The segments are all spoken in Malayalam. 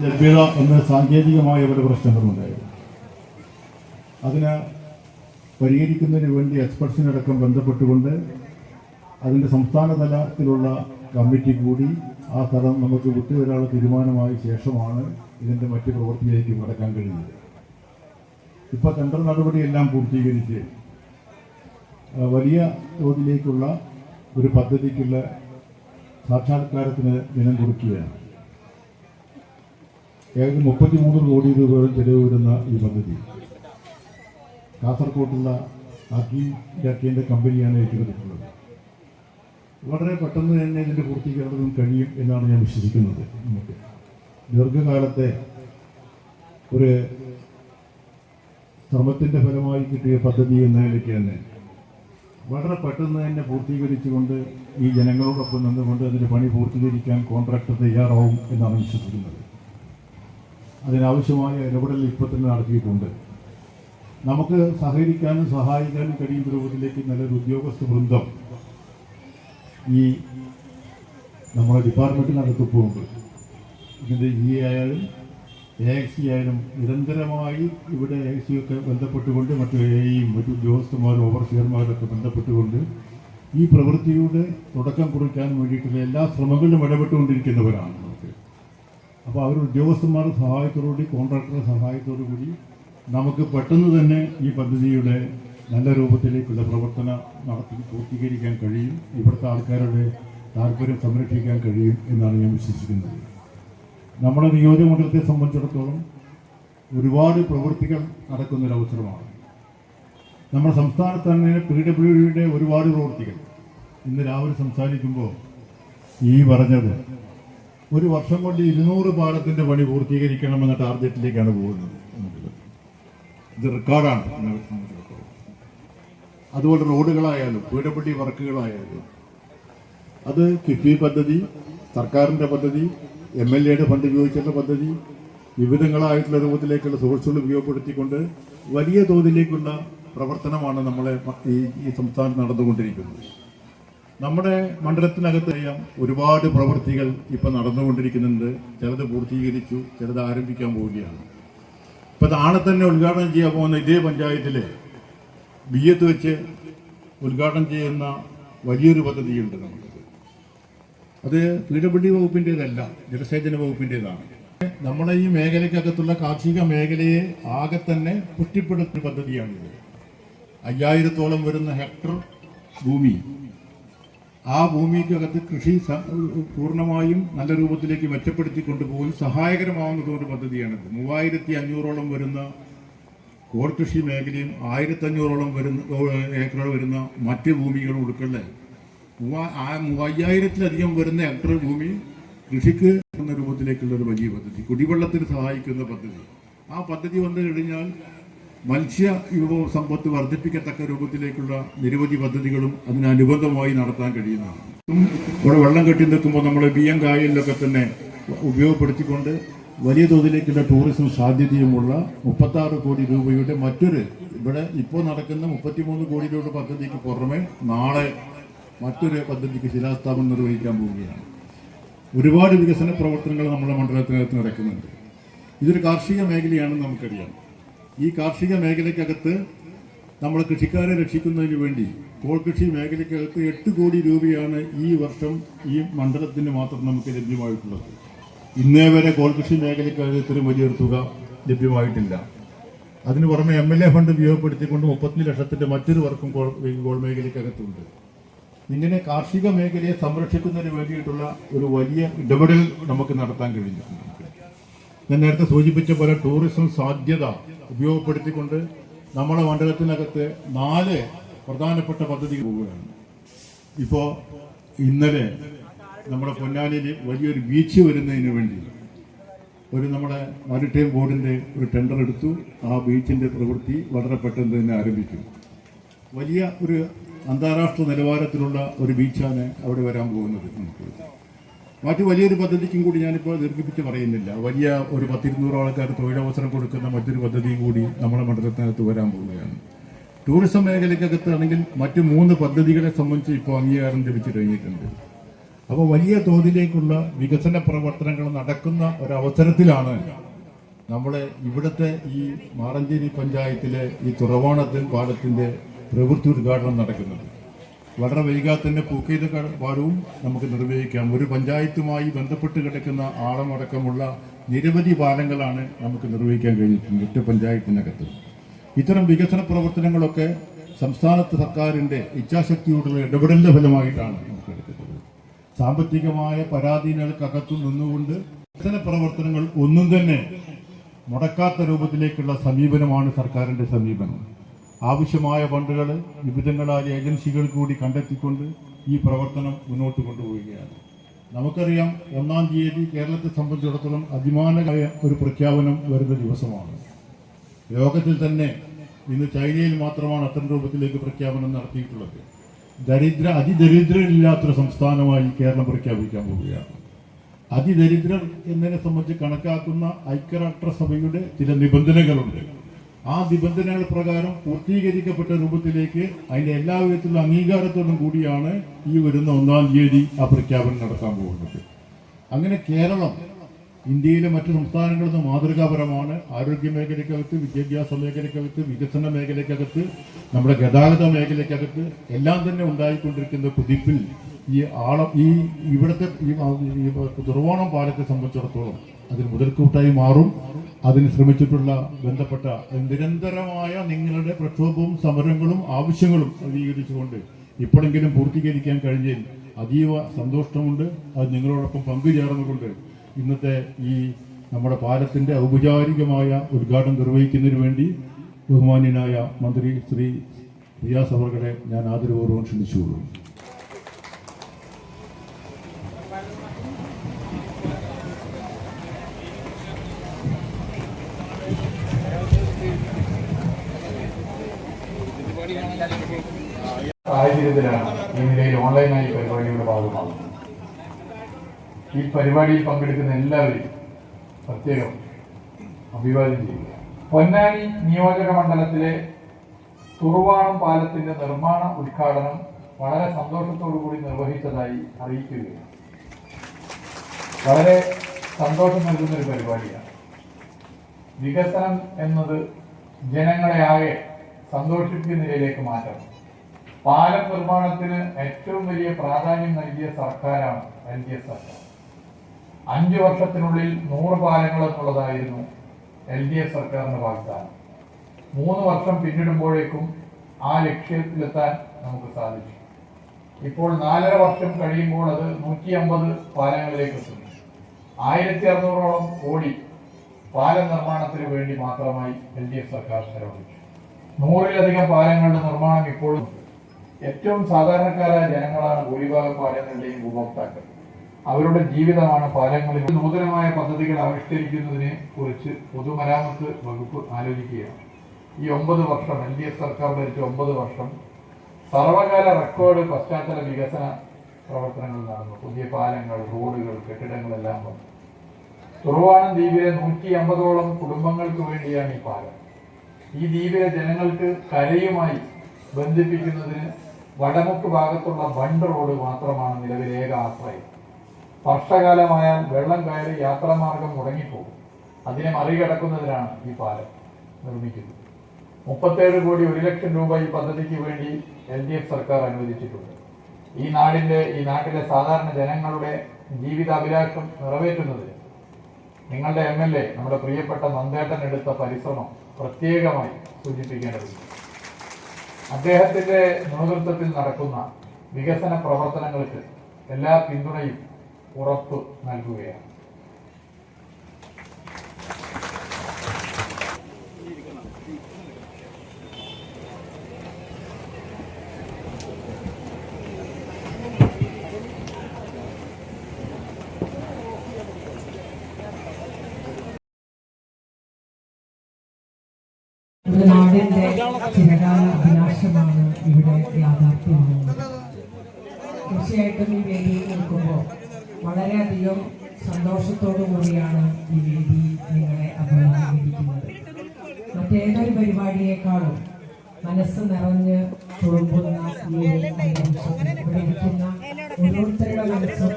ലഭ്യത എന്ന സാങ്കേതികമായ പല പ്രശ്നങ്ങളുണ്ടായിരുന്നു അതിന് പരിഹരിക്കുന്നതിന് വേണ്ടി എക്സ്പെർട്സിനടക്കം ബന്ധപ്പെട്ടുകൊണ്ട് അതിന്റെ സംസ്ഥാന തലത്തിലുള്ള കമ്മിറ്റി കൂടി ആ സ്ഥലം നമുക്ക് വിട്ടുവരാനുള്ള തീരുമാനമായ ശേഷമാണ് ഇതിന്റെ മറ്റ് പ്രവൃത്തിയിലേക്ക് കടക്കാൻ കഴിയുന്നത് ഇപ്പോൾ ടെൻഡർ നടപടിയെല്ലാം പൂർത്തീകരിച്ച് വലിയ തോതിലേക്കുള്ള ഒരു പദ്ധതിക്കുള്ള സാക്ഷാത്കാരത്തിന് ദിനം കുറിക്കുകയാണ് ഏകദേശം മുപ്പത്തി മൂന്ന് കോടി രൂപയോളം ചെലവ് വരുന്ന ഈ പദ്ധതി. കാസർകോട്ടുള്ള അക്കി ജാക്കിന്റെ കമ്പനിയാണ് ഏറ്റെടുത്തിട്ടുള്ളത് വളരെ പെട്ടെന്ന് തന്നെ ഇതിന്റെ പൂർത്തീകരണം കഴിയും എന്നാണ് ഞാൻ വിശ്വസിക്കുന്നത് നമുക്ക്. ദീർഘകാലത്തെ ഒരു ശ്രമത്തിന്റെ ഫലമായി കിട്ടിയ പദ്ധതി എന്ന നിലയ്ക്ക് തന്നെ വളരെ പെട്ടെന്ന് തന്നെ പൂർത്തീകരിച്ചുകൊണ്ട് ഈ ജനങ്ങളോടൊപ്പം നിന്നുകൊണ്ട് അതിന്റെ പണി പൂർത്തീകരിക്കാൻ കോൺട്രാക്ടർ തയ്യാറാവും എന്നാണ് വിശ്വസിക്കുന്നത്. അതിനാവശ്യമായ ഇടപെടൽ ഇപ്പോൾ തന്നെ നടത്തിയിട്ടുണ്ട്. നമുക്ക് സഹകരിക്കാനും സഹായിക്കാനും കഴിയുന്ന രൂപത്തിലേക്ക് നല്ലൊരു ഉദ്യോഗസ്ഥ വൃന്ദം ഈ നമ്മുടെ ഡിപ്പാർട്ട്മെന്റിനകത്ത് ഇപ്പോൾ ഉണ്ട് ഇതിന്റെ ഇ ആയാലും എ എക്സ് സി ആയാലും നിരന്തരമായി ഇവിടെ എ എക്സ് ഒക്കെ ബന്ധപ്പെട്ടുകൊണ്ട് മറ്റു എയും മറ്റു ഉദ്യോഗസ്ഥന്മാരും ഓവർസിയർമാരൊക്കെ ബന്ധപ്പെട്ടുകൊണ്ട് ഈ പ്രവൃത്തിയുടെ തുടക്കം കുറിക്കാൻ വേണ്ടിയിട്ടുള്ള എല്ലാ ശ്രമങ്ങളിലും ഇടപെട്ടുകൊണ്ടിരിക്കുന്നവരാണ്. അപ്പോൾ അവർ ഉദ്യോഗസ്ഥന്മാരുടെ സഹായത്തോടുകൂടി കോൺട്രാക്ടറുടെ സഹായത്തോടു കൂടി നമുക്ക് പെട്ടെന്ന് തന്നെ ഈ പദ്ധതിയുടെ നല്ല രൂപത്തിലേക്കുള്ള പ്രവർത്തനം നടത്തി പൂർത്തീകരിക്കാൻ കഴിയും. ഇവിടുത്തെ ആൾക്കാരുടെ താല്പര്യം സംരക്ഷിക്കാൻ കഴിയും എന്നാണ് ഞാൻ വിശ്വസിക്കുന്നത്. നമ്മുടെ നിയോജകമണ്ഡലത്തെ സംബന്ധിച്ചിടത്തോളം ഒരുപാട് പ്രവൃത്തികൾ നടക്കുന്നൊരവസരമാണ്. നമ്മുടെ സംസ്ഥാനത്ത് തന്നെ പി ഡബ്ല്യു ഡിയുടെ ഒരുപാട് പ്രവൃത്തികൾ ഇന്ന് രാവിലെ സംസാരിക്കുമ്പോൾ ഈ പറഞ്ഞത് ഒരു വർഷം കൊണ്ട് ഇരുന്നൂറ് പാലത്തിന്റെ പണി പൂർത്തീകരിക്കണമെന്ന ടാർഗറ്റിലേക്കാണ് പോകുന്നത് ഇത് റെക്കോർഡാണ് അതുപോലെ റോഡുകളായാലും വീടപ്പെട്ടി വർക്കുകളായാലും അത് കിഫ്ബി പദ്ധതി സർക്കാരിന്റെ പദ്ധതി എം എൽ എയുടെ ഫണ്ട് ഉപയോഗിച്ചുള്ള പദ്ധതി വിവിധങ്ങളായിട്ടുള്ള രൂപത്തിലേക്കുള്ള സോഴ്സുകൾ ഉപയോഗപ്പെടുത്തിക്കൊണ്ട് വലിയ തോതിലേക്കുള്ള പ്രവർത്തനമാണ് നമ്മളെ ഈ സംസ്ഥാനത്ത് നടന്നുകൊണ്ടിരിക്കുന്നത്. നമ്മുടെ മണ്ഡലത്തിനകത്ത് അറിയാം ഒരുപാട് പ്രവൃത്തികൾ ഇപ്പം നടന്നുകൊണ്ടിരിക്കുന്നുണ്ട്. ചിലത് പൂർത്തീകരിച്ചു ചിലത് ആരംഭിക്കാൻ പോവുകയാണ്. ഇപ്പം നാളെ തന്നെ ഉദ്ഘാടനം ചെയ്യാൻ പോകുന്ന ഇതേ പഞ്ചായത്തിലെ എത്ത് വെച്ച് ഉദ്ഘാടനം ചെയ്യുന്ന വലിയൊരു പദ്ധതിയുണ്ട് നമുക്ക്. അത് പി ഡബ്ല്യു വകുപ്പിന്റെതല്ല ജലസേചന വകുപ്പിന്റേതാണ് നമ്മുടെ ഈ മേഖലയ്ക്കകത്തുള്ള കാർഷിക മേഖലയെ ആകെ തന്നെ പുഷ്ടിപ്പെടുത്തുന്ന പദ്ധതിയാണിത്. അയ്യായിരത്തോളം വരുന്ന ഹെക്ടർ ഭൂമി ആ ഭൂമിക്കകത്ത് കൃഷി പൂർണമായും നല്ല രൂപത്തിലേക്ക് മെച്ചപ്പെടുത്തി കൊണ്ടുപോകും സഹായകരമാവുന്ന ഒരു പദ്ധതിയാണിത്. മൂവായിരത്തി അഞ്ഞൂറോളം വരുന്ന കോൾ കൃഷി മേഖലയും ആയിരത്തഞ്ഞൂറോളം വരുന്ന ഏക്കറോളം വരുന്ന മറ്റ് ഭൂമികളും ഉൾക്കൊള്ളെ. മൂവാ ആ മൂവയ്യായിരത്തിലധികം വരുന്ന ഹെക്ടർ ഭൂമി കൃഷിക്ക് എന്ന രൂപത്തിലേക്കുള്ള ഒരു വലിയ പദ്ധതി കുടിവെള്ളത്തിന് സഹായിക്കുന്ന പദ്ധതി. ആ പദ്ധതി വന്നു കഴിഞ്ഞാൽ മത്സ്യ വിഭവ സമ്പത്ത് വർദ്ധിപ്പിക്കത്തക്ക രൂപത്തിലേക്കുള്ള നിരവധി പദ്ധതികളും അതിനനുബന്ധമായി നടത്താൻ കഴിയുന്നതാണ്. ഇവിടെ വെള്ളം കെട്ടി നിൽക്കുമ്പോൾ നമ്മൾ ബി എം കായലിലൊക്കെ തന്നെ ഉപയോഗപ്പെടുത്തിക്കൊണ്ട് വലിയ തോതിലേക്കുള്ള ടൂറിസം സാധ്യതയുമുള്ള മുപ്പത്താറ് കോടി രൂപയുടെ മറ്റൊരു ഇവിടെ ഇപ്പോൾ നടക്കുന്ന മുപ്പത്തിമൂന്ന് കോടി രൂപയുടെ പദ്ധതിക്ക് പുറമെ നാളെ മറ്റൊരു പദ്ധതിക്ക് ശിലാസ്ഥാപനം നിർവഹിക്കാൻ പോവുകയാണ്. ഒരുപാട് വികസന പ്രവർത്തനങ്ങൾ നമ്മുടെ മണ്ഡലത്തിനകത്ത് നടക്കുന്നുണ്ട്. ഇതൊരു കാർഷിക മേഖലയാണെന്ന് നമുക്കറിയാം. ഈ കാർഷിക മേഖലയ്ക്കകത്ത് നമ്മൾ കൃഷിക്കാരെ രക്ഷിക്കുന്നതിന് വേണ്ടി കോൾ കൃഷി മേഖലയ്ക്കകത്ത് എട്ട് കോടി രൂപയാണ് ഈ വർഷം ഈ മണ്ഡലത്തിന് മാത്രം നമുക്ക് ലഭ്യമായിട്ടുള്ളത്. ഇന്നേ വരെ കോൾ കൃഷി മേഖലയ്ക്കകത്ത് ഇത്രയും വലിയൊരു തുക ലഭ്യമായിട്ടില്ല. അതിന് പുറമെ എം എൽ എ ഫണ്ട് ഉപയോഗപ്പെടുത്തിക്കൊണ്ട് മുപ്പത്തി ലക്ഷത്തിന്റെ മറ്റൊരു വർക്കും കോൾ കോൾ മേഖലയ്ക്കകത്തുണ്ട്. ഇങ്ങനെ കാർഷിക മേഖലയെ സംരക്ഷിക്കുന്നതിന് വേണ്ടിയിട്ടുള്ള ഒരു വലിയ ഇടപെടൽ നമുക്ക് നടത്താൻ കഴിഞ്ഞിട്ടുണ്ട്. ഞാൻ നേരത്തെ സൂചിപ്പിച്ച പോലെ ടൂറിസം സാധ്യത ഉപയോഗപ്പെടുത്തിക്കൊണ്ട് നമ്മുടെ മണ്ഡലത്തിനകത്ത് നാല് പ്രധാനപ്പെട്ട പദ്ധതി പോവുകയാണ്. ഇപ്പോൾ ഇന്നലെ നമ്മുടെ പൊന്നാനിയിൽ വലിയൊരു ബീച്ച് വരുന്നതിന് വേണ്ടി ഒരു നമ്മുടെ മാരിടൈം ബോർഡിന്റെ ഒരു ടെൻഡർ എടുത്തു. ആ ബീച്ചിന്റെ പ്രവൃത്തി വളരെ പെട്ടെന്ന് തന്നെ ആരംഭിക്കും. വലിയ ഒരു അന്താരാഷ്ട്ര നിലവാരത്തിലുള്ള ഒരു ബീച്ചാണ് അവിടെ വരാൻ പോകുന്നത്. നമുക്ക് മറ്റു വലിയൊരു പദ്ധതിക്കും കൂടി ഞാനിപ്പോൾ ദീർഘിപ്പിച്ച് പറയുന്നില്ല. വലിയ ഒരു പത്തിരുന്നൂറ് ആൾക്കാർ തൊഴിലവസരം കൊടുക്കുന്ന മറ്റൊരു പദ്ധതിയും കൂടി നമ്മുടെ മണ്ഡലത്തിനകത്ത് വരാൻ പോവുകയാണ്. ടൂറിസം മേഖലയ്ക്കകത്താണെങ്കിൽ മറ്റ് മൂന്ന് പദ്ധതികളെ സംബന്ധിച്ച് ഇപ്പോൾ അംഗീകാരം ലഭിച്ചു കഴിഞ്ഞിട്ടുണ്ട്. അപ്പോൾ വലിയ തോതിലേക്കുള്ള വികസന പ്രവർത്തനങ്ങൾ നടക്കുന്ന ഒരവസരത്തിലാണ് നമ്മളെ ഇവിടുത്തെ ഈ മാറഞ്ചേരി പഞ്ചായത്തിലെ ഈ തുറവാണത്തിൻ പാലത്തിന്റെ പ്രവൃത്തി ഉദ്ഘാടനം നടക്കുന്നത്. വളരെ വൈകാതെ തന്നെ പൂക്കൈത ഭാരവും നമുക്ക് നിർവഹിക്കാം. ഒരു പഞ്ചായത്തുമായി ബന്ധപ്പെട്ട് കിടക്കുന്ന ആളമടക്കമുള്ള നിരവധി ഭാരങ്ങളാണ് നമുക്ക് നിർവഹിക്കാൻ കഴിഞ്ഞിട്ടുണ്ട് ഒറ്റ പഞ്ചായത്തിനകത്ത്. ഇത്തരം വികസന പ്രവർത്തനങ്ങളൊക്കെ സംസ്ഥാനത്ത് സർക്കാരിന്റെ ഇച്ഛാശക്തിയോടുള്ള ഇടപെടലിന്റെ ഫലമായിട്ടാണ് നമുക്ക് എടുക്കുന്നത് സാമ്പത്തികമായ പരാതികൾക്കകത്തു നിന്നുകൊണ്ട് വികസന പ്രവർത്തനങ്ങൾ ഒന്നും തന്നെ മുടക്കാത്ത രൂപത്തിലേക്കുള്ള സമീപനമാണ് സർക്കാരിന്റെ സമീപനം. ആവശ്യമായ ഫണ്ടുകൾ വിവിധങ്ങളായ ഏജൻസികൾ കൂടി കണ്ടെത്തിക്കൊണ്ട് ഈ പ്രവർത്തനം മുന്നോട്ട് കൊണ്ടുപോവുകയാണ്. നമുക്കറിയാം ഒന്നാം തീയതി കേരളത്തെ സംബന്ധിച്ചിടത്തോളം അഭിമാനകരമായ ഒരു പ്രഖ്യാപനം വരുന്ന ദിവസമാണ്. ലോകത്തിൽ തന്നെ ഇന്ന് ചൈനയിൽ മാത്രമാണ് അത്തരം രൂപത്തിലേക്ക് പ്രഖ്യാപനം നടത്തിയിട്ടുള്ളത്. ദരിദ്ര അതിദരിദ്രരില്ലാത്തൊരു സംസ്ഥാനമായി കേരളം പ്രഖ്യാപിക്കാൻ പോവുകയാണ്. അതിദരിദ്രർ എന്നതിനെ സംബന്ധിച്ച് കണക്കാക്കുന്ന ഐക്യരാഷ്ട്രസഭയുടെ ചില നിബന്ധനകളുണ്ട്. ആ നിബന്ധനകൾ പ്രകാരം പൂർത്തീകരിക്കപ്പെട്ട രൂപത്തിലേക്ക് അതിന്റെ എല്ലാ വിധത്തിലുള്ള അംഗീകാരത്തോടും കൂടിയാണ് ഈ വരുന്ന ഒന്നാം തീയതി ആ പ്രഖ്യാപനം നടത്താൻ പോകുന്നത്. അങ്ങനെ കേരളം ഇന്ത്യയിലെ മറ്റു സംസ്ഥാനങ്ങളിൽ നിന്ന് മാതൃകാപരമാണ്. ആരോഗ്യ മേഖലയ്ക്കകത്ത് വിദ്യാഭ്യാസ മേഖലയ്ക്കകത്ത് വികസന മേഖലയ്ക്കകത്ത് നമ്മുടെ ഗതാഗത മേഖലയ്ക്കകത്ത് എല്ലാം തന്നെ ഉണ്ടായിക്കൊണ്ടിരിക്കുന്ന കുതിപ്പിൽ ഈ ആളം ഈ ഇവിടുത്തെ ഈ തുറവോണം പാലത്തെ സംബന്ധിച്ചിടത്തോളം അതിന് മുതൽക്കൂട്ടായി മാറും. അതിന് ശ്രമിച്ചിട്ടുള്ള ബന്ധപ്പെട്ട നിരന്തരമായ നിങ്ങളുടെ പ്രക്ഷോഭവും സമരങ്ങളും ആവശ്യങ്ങളും അംഗീകരിച്ചുകൊണ്ട് ഇപ്പോഴെങ്കിലും പൂർത്തീകരിക്കാൻ കഴിഞ്ഞതിൽ അതീവ സന്തോഷമുണ്ട്. അത് നിങ്ങളോടൊപ്പം പങ്കുചേർന്നുകൊണ്ട് ഇന്നത്തെ ഈ നമ്മുടെ പാലത്തിന്റെ ഔപചാരികമായ ഉദ്ഘാടനം നിർവഹിക്കുന്നതിന് വേണ്ടി ബഹുമാന്യനായ മന്ത്രി ശ്രീ റിയാസ് അവർകളെ ഞാൻ ആദരപൂർവം ക്ഷണിച്ചുകൊള്ളുന്നു. സാഹചര്യത്തിലാണ് ഈ നിലയിൽ ഓൺലൈനായി പരിപാടിയുടെ ഭാഗമാകുന്നത്. ഈ പരിപാടിയിൽ പങ്കെടുക്കുന്ന എല്ലാവരും പ്രത്യേകം അഭിവാദ്യം ചെയ്യുക. പൊന്നാനി നിയോജക മണ്ഡലത്തിലെ തുറവാണം പാലത്തിന്റെ നിർമ്മാണ ഉദ്ഘാടനം വളരെ സന്തോഷത്തോടു കൂടി നിർവഹിച്ചതായി അറിയിക്കുകയാണ്. വളരെ സന്തോഷം നൽകുന്ന ഒരു പരിപാടിയാണ്. വികസനം എന്നത് ജനങ്ങളെ ആകെ സന്തോഷിപ്പിക്കുന്ന നിലയിലേക്ക് മാറ്റണം. പാലം നിർമ്മാണത്തിന് ഏറ്റവും വലിയ പ്രാധാന്യം നൽകിയ സർക്കാരാണ് എൽ ഡി എഫ് സർക്കാർ. അഞ്ചു വർഷത്തിനുള്ളിൽ നൂറ് പാലങ്ങൾ എന്നുള്ളതായിരുന്നു എൽ ഡി എഫ് സർക്കാരിന്റെ വാഗ്ദാനം. മൂന്ന് വർഷം പിന്നിടുമ്പോഴേക്കും ആ ലക്ഷ്യത്തിലെത്താൻ നമുക്ക് സാധിച്ചു. ഇപ്പോൾ നാലര വർഷം കഴിയുമ്പോൾ അത് നൂറ്റി അമ്പത് പാലങ്ങളിലേക്ക് എത്തുന്നു. ആയിരത്തി അറുന്നൂറോളം കോടി പാല നിർമ്മാണത്തിന് വേണ്ടി മാത്രമായി എൽ ഡി എഫ് സർക്കാർ ചെലവഴിച്ചു. നൂറിലധികം പാലങ്ങളുടെ നിർമ്മാണം ഇപ്പോഴും ഏറ്റവും സാധാരണക്കാരായ ജനങ്ങളാണ് ഭൂരിഭാഗം പാലങ്ങളുടെയും ഉപഭോക്താക്കൾ. അവരുടെ ജീവിതമാണ് പാലങ്ങളിൽ നൂതനമായ പദ്ധതികൾ ആവിഷ്കരിക്കുന്നതിനെ കുറിച്ച് പൊതുമരാമത്ത് വകുപ്പ് ആലോചിക്കുകയാണ്. ഈ ഒമ്പത് വർഷം എൽ ഡി എഫ് സർക്കാർ ഭരിച്ച ഒമ്പത് വർഷം സർവകാല റെക്കോർഡ് പശ്ചാത്തല വികസന പ്രവർത്തനങ്ങൾ നടന്നു. പുതിയ പാലങ്ങൾ റോഡുകൾ കെട്ടിടങ്ങളെല്ലാം വന്നു. തുറവാണം ദ്വീപിലെ നൂറ്റി അമ്പതോളം കുടുംബങ്ങൾക്ക് വേണ്ടിയാണ് ഈ പാലം. ഈ ദ്വീപിലെ ജനങ്ങൾക്ക് കരയുമായി ബന്ധിപ്പിക്കുന്നതിന് വടമുക്ക് ഭാഗത്തുള്ള ബണ്ട് റോഡ് മാത്രമാണ് നിലവിലെ ഏക ആശ്രയം. വർഷകാലമായാൽ വെള്ളം കയറി യാത്രാമാർഗം മുടങ്ങിപ്പോകും. അതിനെ മറികടക്കുന്നതിനാണ് ഈ പാലം നിർമ്മിക്കുന്നത്. മുപ്പത്തേഴ് കോടി ഒരു ലക്ഷം രൂപ ഈ പദ്ധതിക്ക് വേണ്ടി എൽ ഡി എഫ് സർക്കാർ അനുവദിച്ചിട്ടുണ്ട്. ഈ നാടിന്റെ ഈ നാട്ടിലെ സാധാരണ ജനങ്ങളുടെ ജീവിതാഭിലാഷം നിറവേറ്റുന്നതിന് നിങ്ങളുടെ എം എൽ എ നമ്മുടെ പ്രിയപ്പെട്ട നന്ദേട്ടൻ എടുത്ത പരിശ്രമം പ്രത്യേകമായി സൂചിപ്പിക്കേണ്ടതുണ്ട്. അദ്ദേഹത്തിന്റെ നേതൃത്വത്തിൽ നടക്കുന്ന വികസന പ്രവർത്തനങ്ങൾക്ക് എല്ലാ പിന്തുണയും ഉറപ്പ് നൽകുകയാണ്. ഒരു നാടിന്റെ ചിരകാല അഭിലാഷമാണ് ഇവിടെ യാഥാർത്ഥ്യമാകുന്നത്. തീർച്ചയായിട്ടും ഈ വേദിയിൽ നിൽക്കുമ്പോൾ വളരെയധികം സന്തോഷത്തോടു കൂടിയാണ് ഈ വേദി നിങ്ങളെ അഭിമുഖീകരിക്കുന്നത് മറ്റേതൊരു പരിപാടിയേക്കാളും മനസ്സ് നിറഞ്ഞ് തുളുമ്പുന്ന ഈ ഒരു അന്തരീക്ഷത്തിൽ ഇവിടെ ഇരിക്കുന്ന ഓരോരുത്തരുടെ മനസ്സും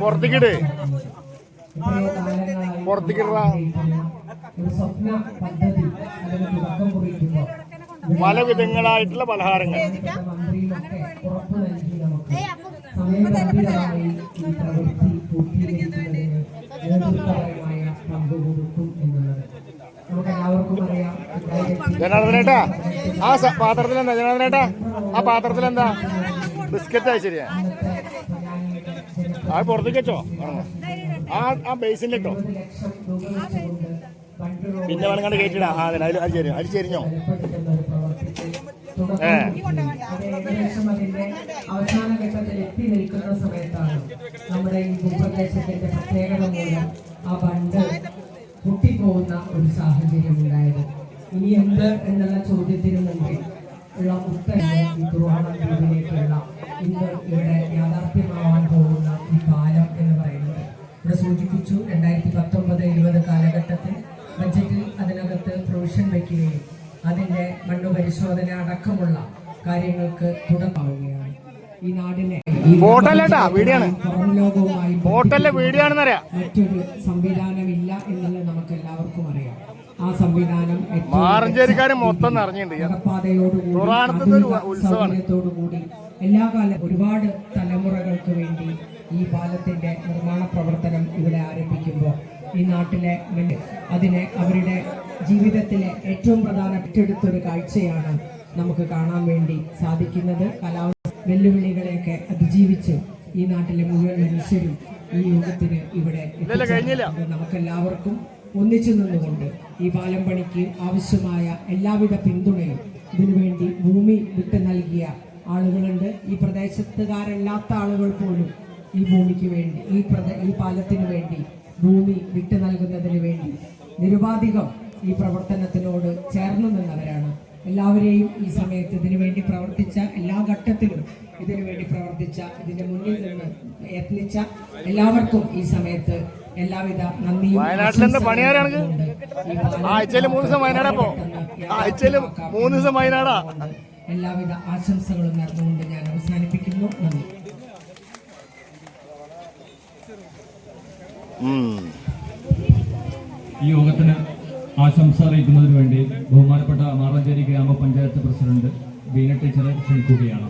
പുറത്തേക്കിട് എത്രയോ കാലങ്ങളായി പുറത്തേക്കിടറാ. ഒരു സ്വപ്ന പദ്ധതി അല്ലെങ്കിൽ തുടക്കം കുറിക്കുമ്പോൾ പലഹാരങ്ങൾ. മന്ത്രിയുമൊക്കെ ഉറപ്പ് നൽകി നമുക്ക് സമയബന്ധിതമായി ഈ പ്രവൃത്തി പൂർത്തീകരിക്കുന്നതിന് നേതൃത്വപരമായ പങ്ക് കൊടുക്കും എന്നുള്ളത്. നമുക്ക് എല്ലാവർക്കും അറിയാം രണ്ടായിരത്തി ജനാർദ്ദനേട്ടാ ആ പാത്രത്തിൽ എന്താ ജനാർദ്ദനേട്ടാ ആ പാത്രത്തിൽ എന്താ ബിസ്ക്കറ്റ് ശരിയാ. ആ പുറത്തേക്ക് വെച്ചോ. ആ ആ ബേസിന്റെ ഇരുപത് പിന്നെ വേണം കണ്ട് കയറ്റിടാ. ആ അതെ അതിൽ അത് ശരി ഏ അവസാന ഘട്ടത്തിൽ എത്തി നിൽക്കുന്ന സമയത്താണ് നമ്മുടെ ഈ ഭൂപ്രദേശത്തിന്റെ പ്രത്യേകത മൂലം ആ ബണ്ട് പൊട്ടിപ്പോകുന്ന ഒരു സാഹചര്യം ഉണ്ടായത്. ഇനി എന്ത് എന്നുള്ള ചോദ്യത്തിന് മുമ്പിൽ ഉള്ള ഉത്തരം ഈ തുറവണം ദ്വീപിലേക്കുള്ള ഇന്ന് ഇവിടെ യാഥാർത്ഥ്യമാവാൻ പോകുന്ന ഈ പാലം എന്ന് പറയുന്നത് ഇവിടെ സൂചിപ്പിച്ചു. രണ്ടായിരത്തി പത്തൊമ്പത് ഇരുപത് കാലഘട്ടത്തിൽ ബജറ്റിൽ അതിനകത്ത് പ്രൊവിഷൻ വയ്ക്കുകയും അതിന്റെ മണ്ണു പരിശോധന അടക്കമുള്ള കാര്യങ്ങൾക്ക് തുടക്കമാവുകയാണ്. ഈ നാടിനെ മറ്റൊരു സംവിധാനമില്ല എന്നുള്ളത് നമുക്ക് എല്ലാവർക്കും അറിയാം. ആ സംവിധാനം കൂടി മൊത്തം നിറഞ്ഞിട്ടുണ്ട്. എല്ലാ കാലം ഒരുപാട് തലമുറകൾക്ക് വേണ്ടി ഈ പാലത്തിന്റെ നിർമ്മാണ പ്രവർത്തനം ഇവിടെ ആരംഭിക്കുമ്പോൾ ഈ നാട്ടിലെ അതിനെ അവരുടെ ജീവിതത്തിലെ ഏറ്റവും പ്രധാനപ്പെട്ട ഒരു കാഴ്ചയാണ് നമുക്ക് കാണാൻ വേണ്ടി സാധിക്കുന്നത്. കാലാവസ്ഥ വെല്ലുവിളികളെയൊക്കെ അതിജീവിച്ച് ഈ നാട്ടിലെ മുഴുവൻ മനുഷ്യരും ഈ യോഗത്തിന് ഇവിടെ. നമുക്കെല്ലാവർക്കും ഒന്നിച്ചു നിന്നുകൊണ്ട് ഈ പാലം പണിക്ക് ആവശ്യമായ എല്ലാവിധ പിന്തുണയും ഇതിനുവേണ്ടി ഭൂമി വിട്ടു നൽകിയ ആളുകളുണ്ട്. ഈ പ്രദേശത്തുകാരല്ലാത്ത ആളുകൾ പോലും ഈ ഭൂമിക്ക് വേണ്ടി ഈ പ്രദേ ഈ പാലത്തിന് വേണ്ടി ഭൂമി വിട്ടു നൽകുന്നതിന് വേണ്ടി നിരുപാധികം ഈ പ്രവർത്തനത്തിനോട് ചേർന്നു നിന്നവരാണ്. എല്ലാവരെയും ഈ സമയത്ത് ഇതിനു വേണ്ടി പ്രവർത്തിച്ച എല്ലാ ഘട്ടത്തിലും ഇതിനു വേണ്ടി പ്രവർത്തിച്ച ഇതിന്റെ മുന്നിൽ നിന്ന് യത്നിച്ച എല്ലാവർക്കും ഈ സമയത്ത് എല്ലാവിധ നന്ദിയും പണിയാരാണ് ആഴ്ചയിൽ മൂന്ന് ദിവസം വയനാടാ പോ. ആഴ്ചയിൽ മൂന്ന് ദിവസം വയനാടാ. എല്ലാവിധ ആശംസകളും നടന്നുകൊണ്ട് ഞാൻ അവസാനിപ്പിക്കുന്നു. നന്ദി. ഈ യോഗത്തിന് ആശംസ അറിയിക്കുന്നതിന് വേണ്ടി ബഹുമാനപ്പെട്ട മാറഞ്ചേരി ഗ്രാമപഞ്ചായത്ത് പ്രസിഡന്റ് ബീന ടീച്ചറെ ക്ഷണിക്കുകയാണ്.